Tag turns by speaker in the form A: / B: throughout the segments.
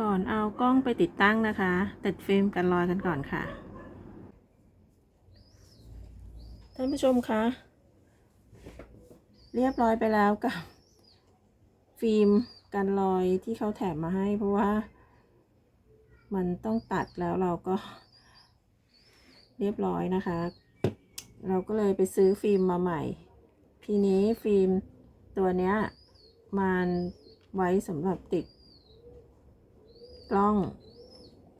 A: ก่อนเอากล้องไปติดตั้งนะคะ ติดฟิล์มกันรอยกันก่อนค่ะ ท่านผู้ชมคะ เรียบร้อยไปแล้วกับ ฟิล์มกันรอยที่เขาแถมมาให้ เพราะว่า มันต้องตัดแล้วเราก็ เรียบร้อยนะคะ เราก็เลยไปซื้อฟิล์มมาใหม่ ทีนี้ฟิล์มตัวเนี้ยมันไว้สำหรับติด กล้อง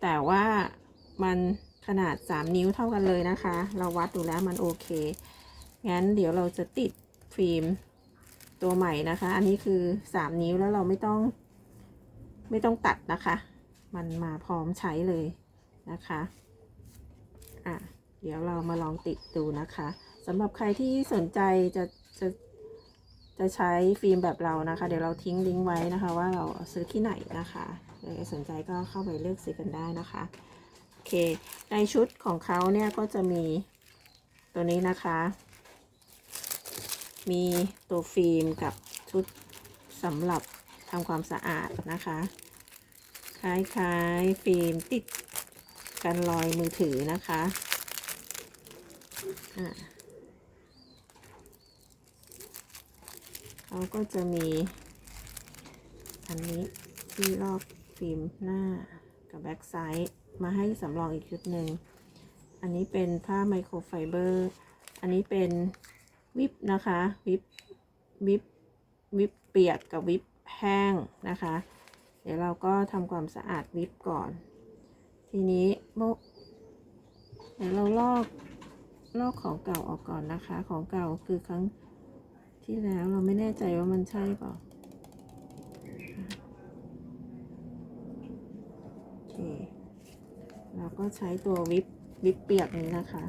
A: แต่ว่ามันขนาด 3 นิ้วเท่ากันเลยนะคะ เราวัดดูแล้วมันโอเค งั้นเดี๋ยวเราจะติดฟิล์มตัวใหม่นะคะ อันนี้คือ 3 นิ้วแล้วเราไม่ต้อง ไม่ต้องตัดนะคะ มันมาพร้อมใช้เลยนะคะ อะ เดี๋ยวเรามาลองติดดูนะคะสำหรับใครที่สนใจจะจะ จะใช้ฟิล์มแบบเรานะคะ เดี๋ยวเราทิ้งลิงก์ไว้นะคะ ว่าเราซื้อที่ไหนนะคะใครสนใจก็เข้าไปเลือกซื้อกันได้นะคะโอเค ในชุดของเขาเนี่ยก็จะมีตัวนี้นะคะ มีตัวฟิล์มกับชุดสำหรับทำความสะอาดนะคะ คล้ายๆฟิล์มติดกันรอยมือถือนะคะอ่า เขาก็จะมีอันนี้ที่รอบฟิล์มหน้ากับแบ็กไซด์มาให้สำรองอีกชุดหนึ่ง อันนี้เป็นผ้าไมโครไฟเบอร์ อันนี้เป็นวิปนะคะ วิปวิปวิปเปียกกับวิปแห้งนะคะ เดี๋ยวเราก็ทำความสะอาดวิปก่อน ทีนี้โมเดี๋ยวเราลอกลอกของเก่าออกก่อนนะคะ ของเก่าคือครั้ง ที่แล้วเราไม่แน่ใจว่ามันใช่เปล่าโอเคเราก็ใช้ตัววิปวิปเปียกนี้นะคะ